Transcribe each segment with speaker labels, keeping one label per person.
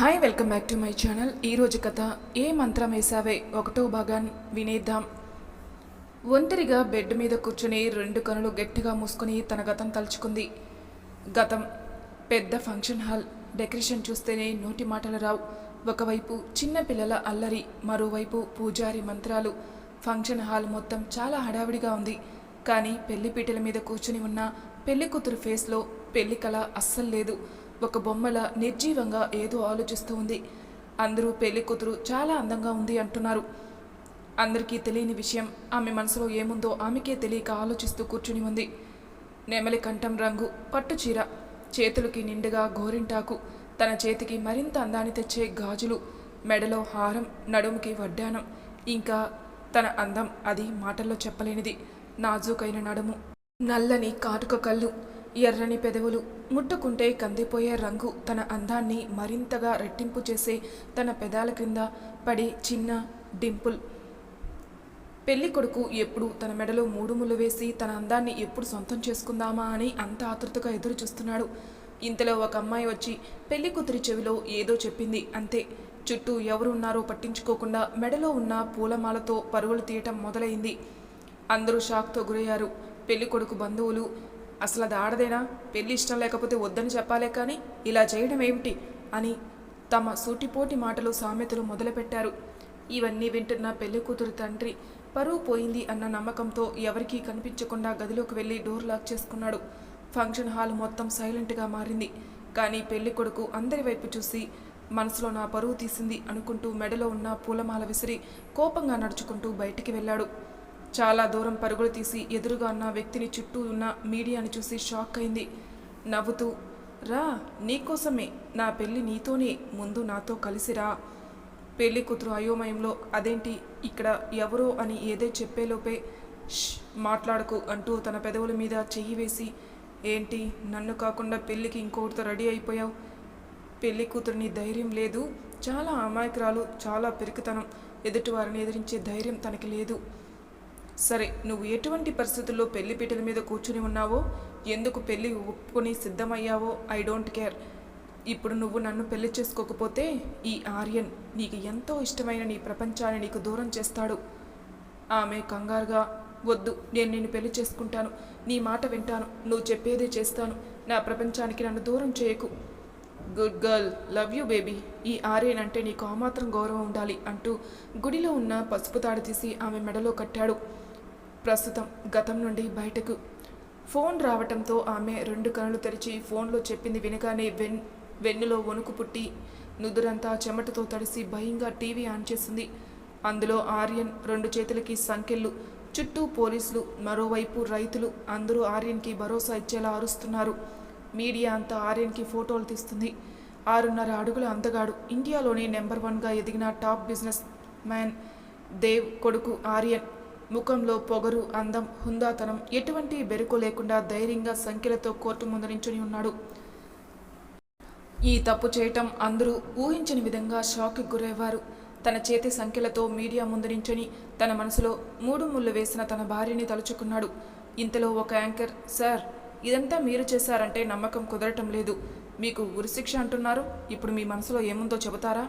Speaker 1: Hi welcome back to my channel. ఈరోజు కథ ఏ మంత్రం వేసావే ఒకటో భాగాన్ వినేద్దాం. ఒంటరిగా బెడ్ మీద కూర్చుని రెండు కనులు గట్టిగా మూసుకుని తన గతం తలుచుకుంది. గతం పెద్ద ఫంక్షన్ హాల్. డెకరేషన్ చూస్తేనే నోటి మాటలు రావు. ఒకవైపు చిన్న పిల్లల అల్లరి మరోవైపు పూజారి మంత్రాలు. ఫంక్షన్ హాల్ మొత్తం చాలా హడావిడిగా ఉంది. కానీ పెళ్ళి పీటల మీద కూర్చుని ఉన్న పెళ్ళి కూతురు ఫేస్లో పెళ్ళి కళ అస్సలు లేదు. ఒక బొమ్మల నిర్జీవంగా ఏదో ఆలోచిస్తూ ఉంది. అందరూ పెళ్ళి కూతురు చాలా అందంగా ఉంది అంటున్నారు. అందరికీ తెలియని విషయం ఆమె మనసులో ఏముందో ఆమెకే తెలియక ఆలోచిస్తూ కూర్చుని ఉంది. నెమలి కంఠం రంగు పట్టు చీర చేతులకి నిండుగా గోరింటాకు తన చేతికి మరింత అందాన్ని తెచ్చే గాజులు మెడలో హారం నడుముకి వడ్డానం ఇంకా తన అందం అది మాటల్లో చెప్పలేనిది నాజూకైన నడుము నల్లని కాటుక కళ్ళు ఎర్రని పెదవులు ముట్టుకుంటే కందిపోయే రంగు తన అందాన్ని మరింతగా రెట్టింపు చేసే తన పెదాల క్రింద పడి చిన్న డింపుల్. పెళ్ళి కొడుకు ఎప్పుడు తన మెడలో మూడు ముళ్ళు వేసి తన అందాన్ని ఎప్పుడు సొంతం చేసుకుందామా అని అంత ఆతృతగా ఎదురు చూస్తున్నాడు. ఇంతలో ఒక అమ్మాయి వచ్చి పెళ్ళి కూతురి చెవిలో ఏదో చెప్పింది అంతే. చుట్టూ ఎవరు ఉన్నారో పట్టించుకోకుండా మెడలో ఉన్న పూలమాలతో పరుగులు తీయటం మొదలైంది. అందరూ షాక్తో గురయ్యారు. పెళ్ళి కొడుకు బంధువులు అసలు అది ఆడదేనా? పెళ్ళి ఇష్టం లేకపోతే వద్దని చెప్పాలే కానీ ఇలా చేయడం ఏమిటి అని తమ సూటిపోటి మాటలు సామెతలు మొదలుపెట్టారు. ఇవన్నీ వింటున్న పెళ్ళి కూతురు తండ్రి పరువు పోయింది అన్న నమ్మకంతో ఎవరికీ కనిపించకుండా గదిలోకి వెళ్ళి డోర్ లాక్ చేసుకున్నాడు. ఫంక్షన్ హాల్ మొత్తం సైలెంట్గా మారింది. కానీ పెళ్ళి కొడుకు అందరి వైపు చూసి మనసులో నా పరువు తీసింది అనుకుంటూ మెడలో ఉన్న పూలమాల విసిరి కోపంగా నడుచుకుంటూ బయటికి వెళ్ళాడు. చాలా దూరం పరుగులు తీసి ఎదురుగా ఉన్న వ్యక్తిని చుట్టూ ఉన్న మీడియాని చూసి షాక్ అయింది. నవ్వుతూ రా నీకోసమే నా పెళ్ళి నీతోనే. ముందు నాతో కలిసి రా. పెళ్ళి కూతురు అయోమయంలో అదేంటి? ఇక్కడ ఎవరో అని ఏదే చెప్పేలోపే "ష్, మాట్లాడకు అంటూ తన పెదవుల మీద చెయ్యి వేసి ఏంటి? నన్ను కాకుండా పెళ్ళికి ఇంకొకటితో రెడీ అయిపోయావు? పెళ్ళి కూతురిని ధైర్యం లేదు. చాలా అమాయకురాలు చాలా పెరికితనం. ఎదుటివారిని ఎదిరించే ధైర్యం తనకి లేదు. సరే నువ్వు ఎటువంటి పరిస్థితుల్లో పెళ్ళి పీటల మీద కూర్చుని ఉన్నావో ఎందుకు పెళ్ళి ఒప్పుకొని సిద్ధమయ్యావో ఐ డోంట్ కేర్. ఇప్పుడు నువ్వు నన్ను పెళ్ళి చేసుకోకపోతే ఈ ఆర్యన్ నీకు ఎంతో ఇష్టమైన నీ ప్రపంచాన్ని నీకు దూరం చేస్తాడు. ఆమె కంగారుగా వద్దు నేను నిన్ను పెళ్ళి చేసుకుంటాను. నీ మాట వింటాను నువ్వు చెప్పేదే చేస్తాను. నా ప్రపంచానికి నన్ను దూరం చేయకు. Good girl love you baby. ఈ ఆర్యన్ అంటే నీకు ఆమాత్రం గౌరవం ఉండాలి అంటూ గుడిలో ఉన్న పసుపు తాడు తీసి ఆమె మెడలో కట్టాడు. ప్రస్తుతం గతం నుండి బయటకు. ఫోన్ రావటంతో ఆమె రెండు కనులు తెరిచి ఫోన్లో చెప్పింది వినగానే వెన్ వెన్నులో వణుకు పుట్టి నుదురంతా చెమటతో తడిసి భయంగా టీవీ ఆన్ చేసింది అందులో ఆర్యన్ రెండు చేతులకి సంకెళ్ళు చుట్టూ పోలీసులు మరోవైపు రైతులు అందరూ ఆర్యన్కి భరోసా ఇచ్చేలా అరుస్తున్నారు. మీడియా అంతా ఆర్యన్కి ఫోటోలు తీస్తుంది. ఆరున్నర అడుగుల అందగాడు ఇండియాలోనే నెంబర్ వన్గా ఎదిగిన టాప్ బిజినెస్ మ్యాన్ దేవ్ కొడుకు ఆర్యన్. ముఖంలో పొగరు అందం హుందాతనం ఎటువంటి బెరుకు లేకుండా ధైర్యంగా సంఖ్యలతో కోర్టు ముందు నించుని ఉన్నాడు. ఈ తప్పు చేయటం అందరూ ఊహించని విధంగా షాక్కి గురయ్యారు తన చేతి సంఖ్యలతో మీడియా ముందు తన మనసులో మూడు ముళ్ళు వేసిన తన భార్యని తలుచుకున్నాడు. ఇంతలో ఒక యాంకర్ సార్ ఇదంతా మీరు చేశారంటే నమ్మకం కుదరటం లేదు. మీకు ఉరిశిక్ష అంటున్నారు. ఇప్పుడు మీ మనసులో ఏముందో చెబుతారా?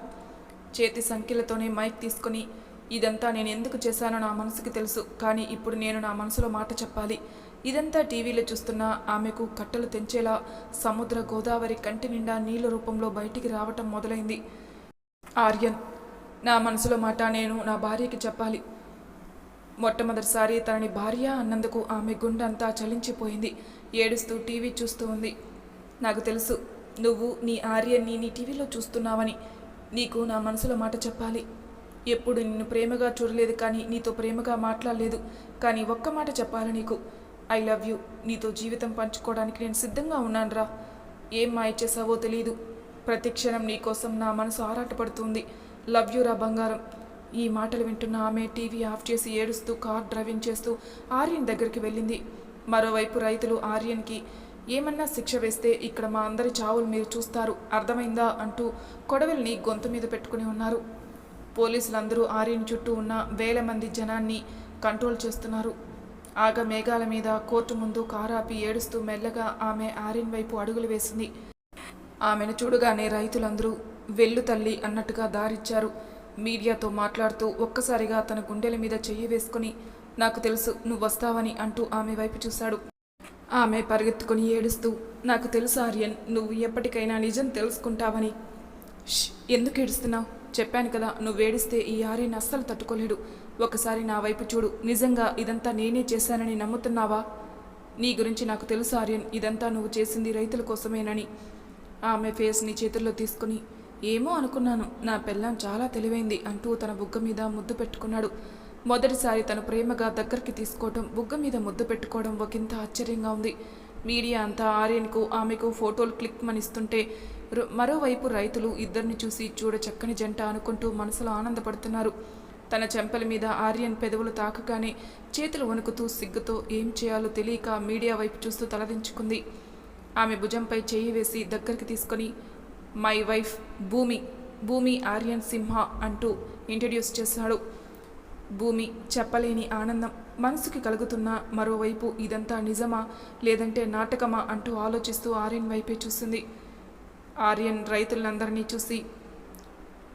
Speaker 1: చేతి సంఖ్యలతోనే మైక్ తీసుకొని ఇదంతా నేను ఎందుకు చేశానో నా మనసుకి తెలుసు కానీ ఇప్పుడు నేను నా మనసులో మాట చెప్పాలి. ఇదంతా టీవీలో చూస్తున్న ఆమెకు కట్టలు తెంచేలా సముద్ర గోదావరి కంటి నిండా నీళ్ళ రూపంలో బయటికి రావటం మొదలైంది. ఆర్యన్ నా మనసులో మాట నేను నా భార్యకి చెప్పాలి. మొట్టమొదటిసారి తనని భార్య అన్నందుకు ఆమె గుండెంతా చలించిపోయింది. ఏడుస్తూ టీవీ చూస్తూ ఉంది. నాకు తెలుసు నువ్వు నీ ఆర్యన్ని నీ టీవీలో చూస్తున్నావని. నీకు నా మనసులో మాట చెప్పాలి. ఎప్పుడు నిన్ను ప్రేమగా చూడలేదు కానీ నీతో ప్రేమగా మాట్లాడలేదు. కానీ ఒక్క మాట చెప్పాలి నీకు. I love you. నీతో జీవితం పంచుకోవడానికి నేను సిద్ధంగా ఉన్నానురా. ఏం మాయ చేసావో తెలియదు ప్రతి క్షణం నీకోసం నా మనసు ఆరాటపడుతుంది. లవ్ యూ రా బంగారం. ఈ మాటలు వింటున్న ఆమె టీవీ ఆఫ్ చేసి ఏడుస్తూ కార్ డ్రైవింగ్ చేస్తూ ఆర్యన్ దగ్గరికి వెళ్ళింది. మరోవైపు రైతులు ఆర్యన్కి ఏమన్నా శిక్ష వేస్తే ఇక్కడ మా అందరి చావులు మీరు చూస్తారు. అర్థమైందా? అంటూ కొడవలిని గొంతు మీద పెట్టుకుని ఉన్నారు. పోలీసులందరూ ఆర్యన్ చుట్టూ ఉన్న వేల మంది జనాన్ని కంట్రోల్ చేస్తున్నారు. ఆగ మేఘాల మీద కోర్టు ముందు కారాపి ఏడుస్తూ మెల్లగా ఆమె ఆర్యన్ వైపు అడుగులు వేసింది. ఆమెను చూడగానే రైతులందరూ వెళ్ళు తల్లి అన్నట్టుగా దారిచ్చారు. మీడియాతో మాట్లాడుతూ ఒక్కసారిగా తన గుండెల మీద చెయ్యి వేసుకుని నాకు తెలుసు నువ్వు వస్తావని అంటూ ఆమె వైపు చూశాడు. ఆమె పరిగెత్తుకుని ఏడుస్తూ నాకు తెలుసు ఆర్యన్ నువ్వు ఎప్పటికైనా నిజం తెలుసుకుంటావని. "ష్, ఎందుకు ఏడుస్తున్నావు? చెప్పాను కదా నువ్వు ఏడిస్తే ఈ ఆర్యన్ అస్సలు తట్టుకోలేడు. ఒకసారి నా వైపు చూడు నిజంగా ఇదంతా నేనే చేశానని నమ్ముతున్నావా? నీ గురించి నాకు తెలుసు ఆర్యన్ ఇదంతా నువ్వు చేసింది రైతుల కోసమేనని. ఆమె ఫేస్ని చేతుల్లో తీసుకుని ఏమో అనుకున్నాను నా పెళ్ళాం చాలా తెలివైంది అంటూ తన బుగ్గ మీద ముద్దు పెట్టుకున్నాడు. మొదటిసారి తను ప్రేమగా దగ్గరికి తీసుకోవడం బుగ్గ మీద ముద్దు పెట్టుకోవడం ఒకంత ఆశ్చర్యంగా ఉంది. మీడియా అంతా ఆర్యన్కు ఆమెకు ఫోటోలు క్లిక్ మనిస్తుంటే మరోవైపు రైతులు ఇద్దరిని చూసి చూడ చక్కని జంట అనుకుంటూ మనసులో ఆనందపడుతున్నారు. తన చెంపల మీద ఆర్యన్ పెదవులు తాకగానే చేతులు వణుకుతూ సిగ్గుతో ఏం చేయాలో తెలియక మీడియా వైపు చూస్తూ తలదించుకుంది. ఆమె భుజంపై చేయి వేసి దగ్గరికి తీసుకొని మై వైఫ్ భూమి భూమి ఆర్యన్ సింహ అంటూ ఇంట్రడ్యూస్ చేశాడు. భూమి చెప్పలేని ఆనందం మనసుకి కలుగుతున్న మరోవైపు ఇదంతా నిజమా లేదంటే నాటకమా అంటూ ఆలోచిస్తూ ఆర్యన్ వైపే చూసింది. ఆర్యన్ రైతులందరినీ చూసి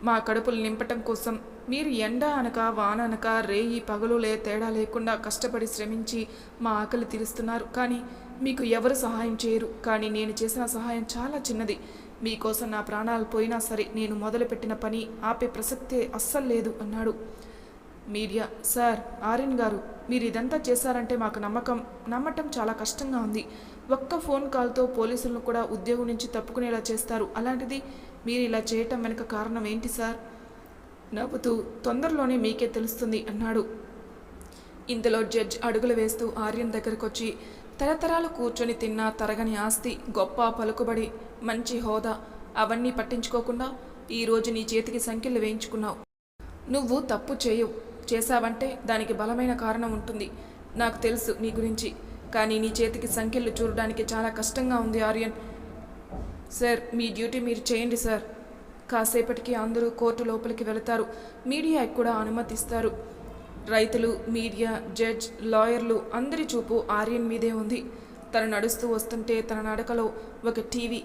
Speaker 1: మా కడుపులు నింపటం కోసం మీరు ఎండ అనక వాన అనక రేయి పగలు లే తేడా లేకుండా కష్టపడి శ్రమించి మా ఆకలి తీరుస్తున్నారు. కానీ మీకు ఎవరు సహాయం చేయరు. కానీ నేను చేసిన సహాయం చాలా చిన్నది. మీకోసం నా ప్రాణాలు పోయినా సరే నేను మొదలుపెట్టిన పని ఆపే ప్రసక్తే అస్సలు లేదు అన్నాడు. మీడియా. సార్ ఆర్యన్ గారు మీరు ఇదంతా చేశారంటే మాకు నమ్మకం నమ్మటం చాలా కష్టంగా ఉంది. ఒక్క ఫోన్ కాల్తో పోలీసులను కూడా ఉద్యోగం నుంచి తప్పుకునేలా చేస్తారు. అలాంటిది మీరు ఇలా చేయటం వెనుక కారణం ఏంటి సార్? నవ్వుతూ తొందరలోనే మీకే తెలుస్తుంది అన్నాడు. ఇంతలో జడ్జ్ అడుగులు వేస్తూ ఆర్యన్ దగ్గరకు వచ్చి తరతరాలు కూర్చొని తిన్న తరగని ఆస్తి గొప్ప పలుకుబడి మంచి హోదా అవన్నీ పట్టించుకోకుండా ఈరోజు నీ చేతికి సంఖ్యలు వేయించుకున్నావు. నువ్వు తప్పు చేయవు. చేశావంటే దానికి బలమైన కారణం ఉంటుంది. నాకు తెలుసు నీ గురించి. కానీ నీ చేతికి సంఖ్యలు చూడడానికి చాలా కష్టంగా ఉంది ఆర్యన్. సార్ మీ డ్యూటీ మీరు చేయండి సార్. కాసేపటికి అందరూ కోర్టు లోపలికి వెళతారు. మీడియా కూడా అనుమతిస్తారు. రైతులు మీడియా జడ్జ్ లాయర్లు అందరి చూపు ఆర్యన్ మీదే ఉంది. తను నడుస్తూ వస్తుంటే తన నడకలో ఒక టీవీ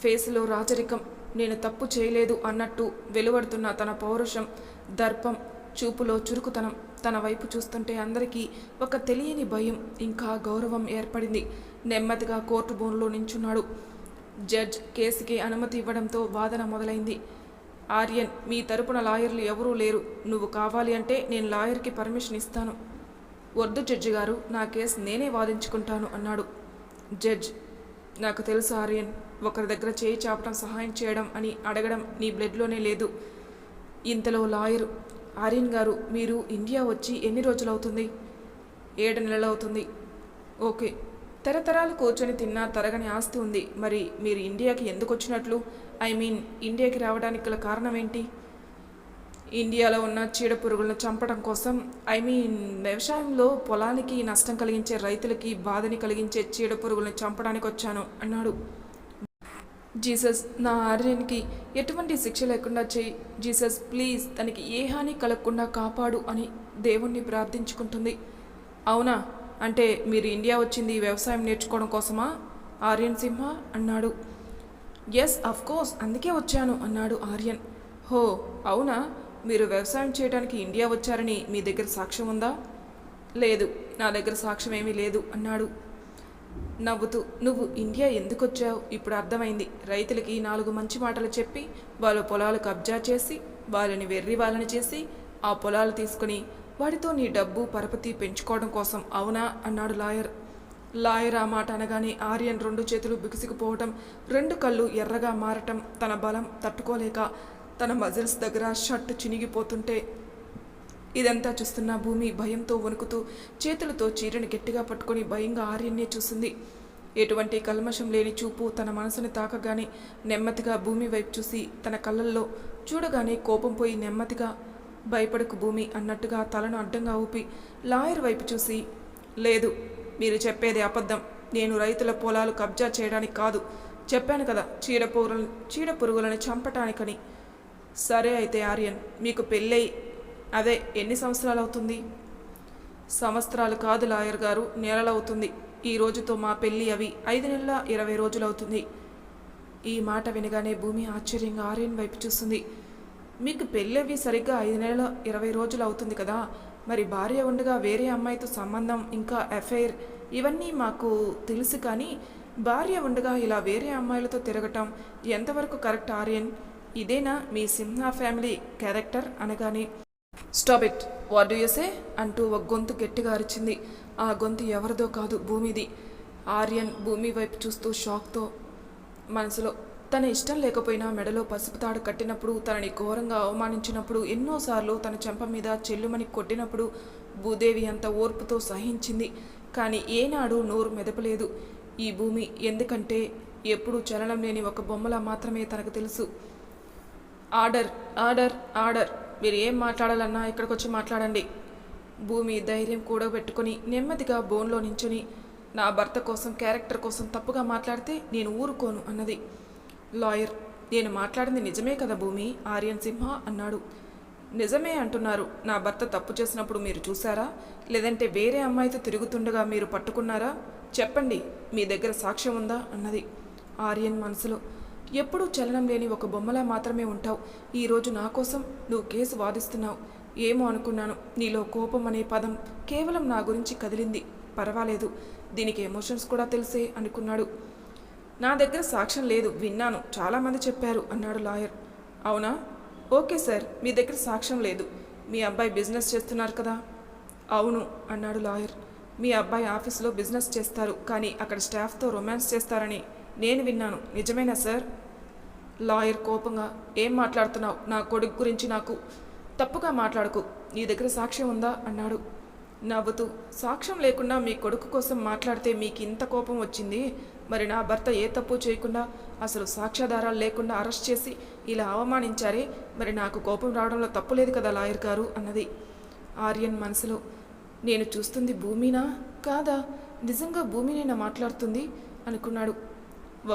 Speaker 1: ఫేస్లో రాచరికం నేను తప్పు చేయలేదు అన్నట్టు వెలువడుతున్న తన పౌరుషం దర్పం చూపులో చురుకుతనం. తన వైపు చూస్తుంటే అందరికీ ఒక తెలియని భయం ఇంకా గౌరవం ఏర్పడింది. నెమ్మదిగా కోర్టు బోన్లో నించున్నాడు. జడ్జ్ కేసుకి అనుమతి ఇవ్వడంతో వాదన మొదలైంది. ఆర్యన్ మీ తరపున లాయర్లు ఎవరూ లేరు. నువ్వు కావాలి అంటే నేను లాయర్కి పర్మిషన్ ఇస్తాను. వద్దు జడ్జి గారు నా కేసు నేనే వాదించుకుంటాను అన్నాడు. జడ్జ్ నాకు తెలుసు ఆర్యన్ ఒకరి దగ్గర చేయి చాపడం సహాయం చేయడం అని అడగడం నీ బ్లడ్లోనే లేదు. ఇంతలో లాయరు ఆర్యన్ గారు మీరు ఇండియా వచ్చి ఎన్ని రోజులు అవుతుంది ఏడు నెలలు అవుతుంది ఓకే. తరతరాలు కూర్చొని తిన్న తరగని ఆస్తి ఉంది. మరి మీరు ఇండియాకి ఎందుకు వచ్చినట్లు ఐ మీన్ ఇండియాకి రావడానికి గల కారణం ఏంటి ఇండియాలో ఉన్న చీడ పురుగులను చంపడం కోసం ఐ మీన్ వ్యవసాయంలో పొలానికి నష్టం కలిగించే రైతులకి బాధని కలిగించే చీడ పురుగులను చంపడానికి వచ్చాను అన్నాడు. జీసస్ నా ఆర్యన్కి ఎటువంటి శిక్ష లేకుండా చేయి. జీసస్ ప్లీజ్ తనకి ఏ హాని కలగకుండా కాపాడు అని దేవుణ్ణి ప్రార్థించుకుంటుంది. అవునా? అంటే మీరు ఇండియా వచ్చింది వ్యవసాయం నేర్చుకోవడం కోసమా? ఆర్యన్ సింహ అన్నాడు. ఎస్ అఫ్ కోర్స్ అందుకే వచ్చాను అన్నాడు ఆర్యన్. హో అవునా? మీరు వ్యవసాయం చేయడానికి ఇండియా వచ్చారని మీ దగ్గర సాక్ష్యం ఉందా? లేదు నా దగ్గర సాక్ష్యం ఏమీ లేదు అన్నాడు. నవ్వుతూ నువ్వు ఇండియా ఎందుకు వచ్చావు ఇప్పుడు అర్థమైంది. రైతులకి నాలుగు మంచి మాటలు చెప్పి వాళ్ళ పొలాలు కబ్జా చేసి వాళ్ళని వెర్రి వాళ్ళని చేసి ఆ పొలాలు తీసుకుని వాటితో నీ డబ్బు పరపతి పెంచుకోవడం కోసం అవునా? అన్నాడు లాయర్. లాయర్ ఆ మాట అనగానే ఆర్యన్ రెండు చేతులు బిగుసుకుపోవటం రెండు కళ్ళు ఎర్రగా మారటం తన బలం తట్టుకోలేక తన మజిల్స్ దగ్గర షర్ట్ చినిగిపోతుంటే ఇదంతా చూస్తున్న భూమి భయంతో వణుకుతూ చేతులతో చీరని గట్టిగా పట్టుకొని భయంగా ఆర్యన్నే చూసింది. ఎటువంటి కల్మషం లేని చూపు తన మనసుని తాకగానే నెమ్మదిగా భూమి వైపు చూసి తన కళ్ళల్లో చూడగానే కోపం పోయి నెమ్మదిగా భయపడకు భూమి అన్నట్టుగా తలను అడ్డంగా ఊపి లాయర్ వైపు చూసి లేదు మీరు చెప్పేది అబద్ధం. నేను రైతుల పొలాలు కబ్జా చేయడానికి కాదు. చెప్పాను కదా చీడ పురుగులను చీడ పురుగులను చంపటానికని. సరే అయితే ఆర్యన్ మీకు పెళ్ళై అదే ఎన్ని సంవత్సరాలు అవుతుంది సంవత్సరాలు కాదు లాయర్ గారు నెలలవుతుంది. ఈ రోజుతో మా పెళ్ళి అవి ఐదు నెలల ఇరవై రోజులు అవుతుంది ఈ మాట వినగానే భూమి ఆశ్చర్యంగా ఆర్యన్ వైపు చూస్తుంది. మీకు పెళ్ళవి సరిగ్గా ఐదు నెలల ఇరవై రోజులు అవుతుంది కదా? మరి భార్య ఉండగా వేరే అమ్మాయితో సంబంధం ఇంకా అఫైర్ ఇవన్నీ మాకు తెలుసు కానీ భార్య ఉండగా ఇలా వేరే అమ్మాయిలతో తిరగటం ఎంతవరకు కరెక్ట్ ఆర్యన్? ఇదేనా మీ సింహ ఫ్యామిలీ క్యారెక్టర్? అనగానే stop it what do say అంటూ ఒక గొంతు గట్టిగా అరిచింది. ఆ గొంతు ఎవరిదో కాదు భూమిది. ఆర్యన్ భూమి వైపు చూస్తూ షాక్తో మనసులో తన ఇష్టం లేకపోయినా మెడలో పసుపు తాడు కట్టినప్పుడు తనని ఘోరంగా అవమానించినప్పుడు ఎన్నోసార్లు తన చెంప మీద చెల్లుమని కొట్టినప్పుడు భూదేవి అంత ఓర్పుతో సహించింది. కానీ ఏనాడు నోరు మెదపలేదు. ఈ భూమి ఎందుకంటే ఎప్పుడూ చలనం లేని ఒక బొమ్మలా మాత్రమే తనకు తెలుసు. Order order order. మీరు ఏం మాట్లాడాలన్నా ఇక్కడికి వచ్చి మాట్లాడండి. భూమి ధైర్యం కూడబెట్టుకుని నెమ్మదిగా బోన్లో నించుని నా భర్త కోసం క్యారెక్టర్ కోసం తప్పుగా మాట్లాడితే నేను ఊరుకోను అన్నది. లాయర్ నేను మాట్లాడింది నిజమే కదా భూమి? ఆర్యన్ సింహ అన్నాడు. నిజమే అంటున్నారు. నా భర్త తప్పు చేసినప్పుడు మీరు చూసారా లేదంటే వేరే అమ్మాయితో తిరుగుతుండగా మీరు పట్టుకున్నారా? చెప్పండి మీ దగ్గర సాక్ష్యం ఉందా? అన్నది. ఆర్యన్ మనసులో ఎప్పుడూ చలనం లేని ఒక బొమ్మలా మాత్రమే ఉంటావు. ఈరోజు నా కోసం నువ్వు కేసు వాదిస్తున్నావు. ఏమో అనుకున్నాను. నీలో కోపం అనే పదం కేవలం నా గురించి కదిలింది. పర్వాలేదు. దీనికి ఎమోషన్స్ కూడా తెలిసే అనుకున్నాడు. నా దగ్గర సాక్ష్యం లేదు. విన్నాను. చాలామంది చెప్పారు అన్నాడు లాయర్. అవునా? Okay sir. మీ దగ్గర సాక్ష్యం లేదు. మీ అబ్బాయి బిజినెస్ చేస్తున్నారు కదా? అవును అన్నాడు లాయర్. మీ అబ్బాయి ఆఫీస్లో బిజినెస్ చేస్తారు. కానీ అక్కడ స్టాఫ్తో రొమాన్స్ చేస్తారని నేను విన్నాను. నిజమేనా సార్? లాయర్ కోపంగా ఏం మాట్లాడుతున్నావు? నా కొడుకు గురించి నాకు తప్పుగా మాట్లాడకు. నీ దగ్గర సాక్ష్యం ఉందా? అన్నాడు. నవ్వుతూ సాక్ష్యం లేకుండా మీ కొడుకు కోసం మాట్లాడితే మీకు ఇంత కోపం వచ్చింది? మరి నా భర్త ఏ తప్పు చేయకుండా అసలు సాక్ష్యాధారాలు లేకుండా అరెస్ట్ చేసి ఇలా అవమానించారే? మరి నాకు కోపం రావడంలో తప్పు లేదు కదా లాయర్ గారు? అన్నది ఆర్యన్ మనసులో. నేను చూస్తుంది భూమినా? కాదా? నిజంగా భూమినేనా మాట్లాడుతుంది? అనుకున్నాడు.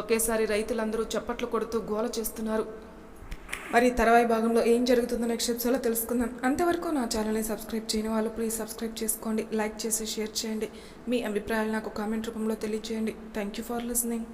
Speaker 1: ఒకేసారి రైతులందరూ చప్పట్లు కొడుతూ గోల చేస్తున్నారు. మరి తర్వాయి భాగంలో ఏం జరుగుతుందో నెక్స్ట్ ఎపిసోడ్లో తెలుసుకుందాం. అంతవరకు నా ఛానల్ని సబ్స్క్రైబ్ చేయని వాళ్ళు ప్లీజ్ సబ్స్క్రైబ్ చేసుకోండి లైక్ చేసి షేర్ చేయండి. మీ అభిప్రాయాలు నాకు కామెంట్ రూపంలో తెలియజేయండి థ్యాంక్ యూ ఫర్ లిసనింగ్